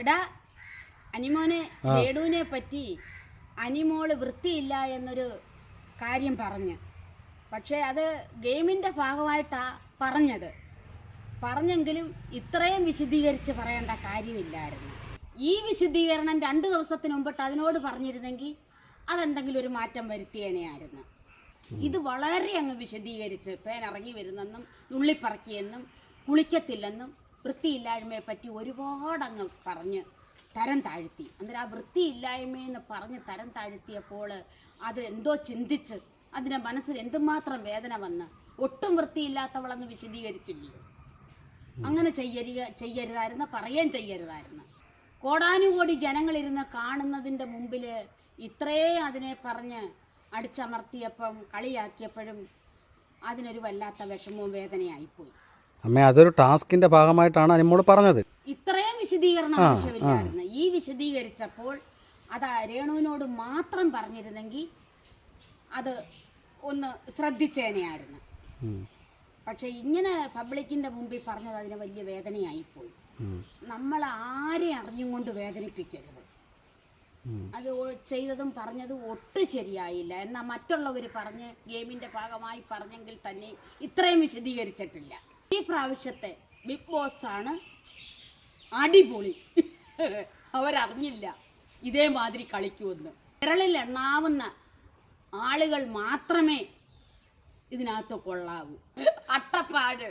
എടാ അനിമോനെ രേണുവിനെ പറ്റി അനിമോൾ വൃത്തിയില്ല എന്നൊരു കാര്യം പറഞ്ഞ്. പക്ഷേ അത് ഗെയിമിന്റെ ഭാഗമായിട്ടാ പറഞ്ഞത്. പറഞ്ഞെങ്കിലും ഇത്രയും വിശദീകരിച്ച് പറയേണ്ട കാര്യമില്ലായിരുന്നു. ഈ വിശദീകരണം രണ്ട് ദിവസത്തിന് മുമ്പിട്ട് അതിനോട് പറഞ്ഞിരുന്നെങ്കിൽ അതെന്തെങ്കിലും ഒരു മാറ്റം വരുത്തിയേനെയായിരുന്നു. ഇത് വളരെ അങ്ങ് വിശദീകരിച്ച് പേൻ ഇറങ്ങി വരുന്നെന്നും നുള്ളിപ്പറക്കിയെന്നും കുളിക്കത്തില്ലെന്നും വൃത്തിയില്ലായ്മയെ പറ്റി ഒരുപാട് അങ്ങ് പറഞ്ഞ് തരം താഴ്ത്തി. അന്നേരം ആ വൃത്തിയില്ലായ്മയെന്ന് പറഞ്ഞ് തരം താഴ്ത്തിയപ്പോൾ അത് എന്തോ ചിന്തിച്ച് അതിന്റെ മനസ്സിൽ എന്തുമാത്രം വേദന വന്ന് ഒട്ടും വൃത്തിയില്ലാത്തവളെന്ന് വിശദീകരിച്ചില്ലയോ അങ്ങനെ ചെയ്യരുക ചെയ്യരുതായിരുന്നു പറയുകയും ചെയ്യരുതായിരുന്നു. കോടാനുകോടി ജനങ്ങളിരുന്ന് കാണുന്നതിന്റെ മുമ്പിൽ ഇത്രേ അതിനെ പറഞ്ഞ് അടിച്ചമർത്തിയപ്പം കളിയാക്കിയപ്പോഴും അതിനൊരു വല്ലാത്ത വിഷമവും വേദനയായിപ്പോയി. അമ്മേ അതൊരു ടാസ്കിന്റെ ഭാഗമായിട്ടാണ് അനിമോട് പറഞ്ഞത്. ഇത്രയും വിശദീകരണം ആവശ്യമില്ലായിരുന്നു. ഈ വിശദീകരിച്ചപ്പോൾ അത് രേണുവിനോട് മാത്രം പറഞ്ഞിരുന്നെങ്കിൽ അത് ഒന്ന് ശ്രദ്ധിച്ചേനെയായിരുന്നു. പക്ഷെ ഇങ്ങനെ പബ്ലിക്കിന്റെ മുമ്പിൽ പറഞ്ഞത് അതിന് വലിയ വേദനയായിപ്പോയി. പോയി നമ്മൾ ആരെ അറിഞ്ഞും കൊണ്ട് വേദനിപ്പിക്കരുത്. അത് ചെയ്തതും പറഞ്ഞതും ഒട്ടും ശരിയായില്ല. എന്നാൽ മറ്റുള്ളവർ പറഞ്ഞ് ഗെയിമിന്റെ ഭാഗമായി പറഞ്ഞെങ്കിൽ തന്നെ ഇത്രയും വിശദീകരിച്ചിട്ടില്ല. പ്രാവശ്യത്തെ ബിഗ് ബോസ് ആണ് അടിപൊളി. അവരറിഞ്ഞില്ല ഇതേമാതിരി കളിക്കുമെന്ന്. വിരളിൽ എണ്ണാവുന്ന ആളുകൾ മാത്രമേ ഇതിനകത്ത് കൊള്ളാവൂ. അട്ടപ്പാട്